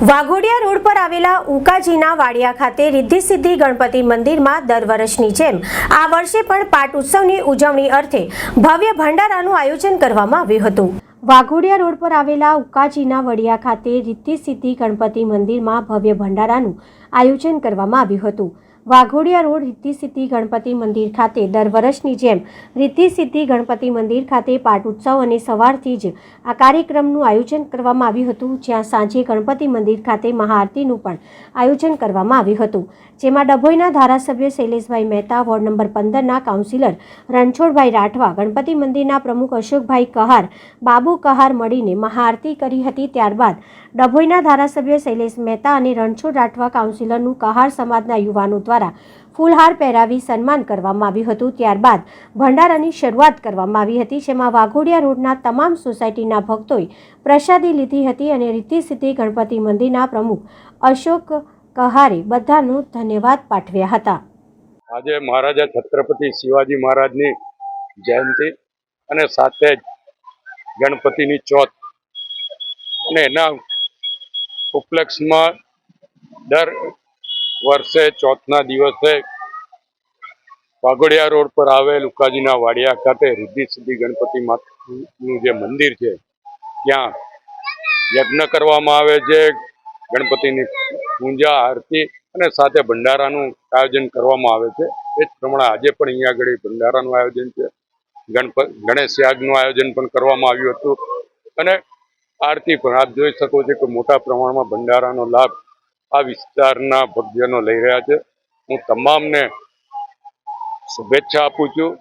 Waghodia road પર આવેલા ઉકાજીના વાડિયા ખાતે રિદ્ધિ સિદ્ધિ ગણપતિ મંદિરમાં દર વર્ષની જેમ આ વર્ષે પણ પાટ ઉત્સવની ઉજવણી અર્થે ભવ્ય ભંડારાનું આયોજન કરવામાં આવ્યું હતું. વાઘોડિયા રોડ પર આવેલા ઉકાજીના વડિયા ખાતે રિદ્ધિ સિદ્ધિ ગણપતિ મંદિરમાં ભવ્ય ભંડારાનું આયોજન કરવામાં આવ્યું હતું. વાઘોડિયા રોડ રિદ્ધિ સિદ્ધિ ગણપતિ મંદિર ખાતે દર વર્ષની જેમ રિદ્ધિ સિદ્ધિ ગણપતિ મંદિર ખાતે પાઠ ઉત્સવ અને સવારથી જ આ કાર્યક્રમનું આયોજન કરવામાં આવ્યું હતું, જ્યાં સાંજે ગણપતિ મંદિર ખાતે મહાઆરતીનું પણ આયોજન કરવામાં આવ્યું હતું. જેમાં ડભોઈના ધારાસભ્ય શૈલેષભાઈ મહેતા, વોર્ડ નંબર પંદરના કાઉન્સિલર રણછોડભાઈ રાઠવા, ગણપતિ મંદિરના પ્રમુખ અશોકભાઈ કહાર, બાબુ કહાર મળીને મહાઆરતી કરી હતી. ત્યારબાદ ડભોઈના ધારાસભ્ય શૈલેષ મહેતા અને રણછોડ રાઠવા કાઉન્સિલરનું કહાર સમાજના યુવાનો દ્વારા ફૂલહાર પહેરાવી સન્માન કરવામાં આવ્યું હતું. ત્યારબાદ ભંડારાની શરૂઆત કરવામાં આવી હતી, જેમાં વાઘોડિયા રોડના તમામ સોસાયટીના ભક્તોએ પ્રસાદી લીધી હતી અને રીતિસિદ્ધિ ગણપતિ મંદિરના પ્રમુખ અશોક કહારે બધાનું ધન્યવાદ પાઠવ્યા હતા. આજે મહારાજા છત્રપતિ શિવાજી મહારાજની જયંતિ અને સાથે જ ગણપતિની ચોથ અને એના ઉપલક્ષમાં દર વર્ષે ચોથના દિવસે વાઘોડિયા રોડ પર આવેલ ઉકાજીના વાડિયા ખાતે રિદ્ધિ સિદ્ધિ ગણપતિ માતાનું જે મંદિર છે, ત્યાં યજ્ઞ કરવામાં આવે છે, ગણપતિની પૂજા, આરતી અને સાથે ભંડારાનું આયોજન કરવામાં આવે છે. એ જ પ્રમાણે આજે પણ અહીંયા આગળ ભંડારાનું આયોજન છે. ગણપત ગણેશ યાગનું આયોજન પણ કરવામાં આવ્યું હતું. અને આરતી પણ આપ જોઈ શકો છો કે મોટા પ્રમાણમાં ભંડારાનો લાભ આ વિસ્તારના ભક્તજનો લઈ રહ્યા છે. હું તમામને શુભેચ્છા આપું છું.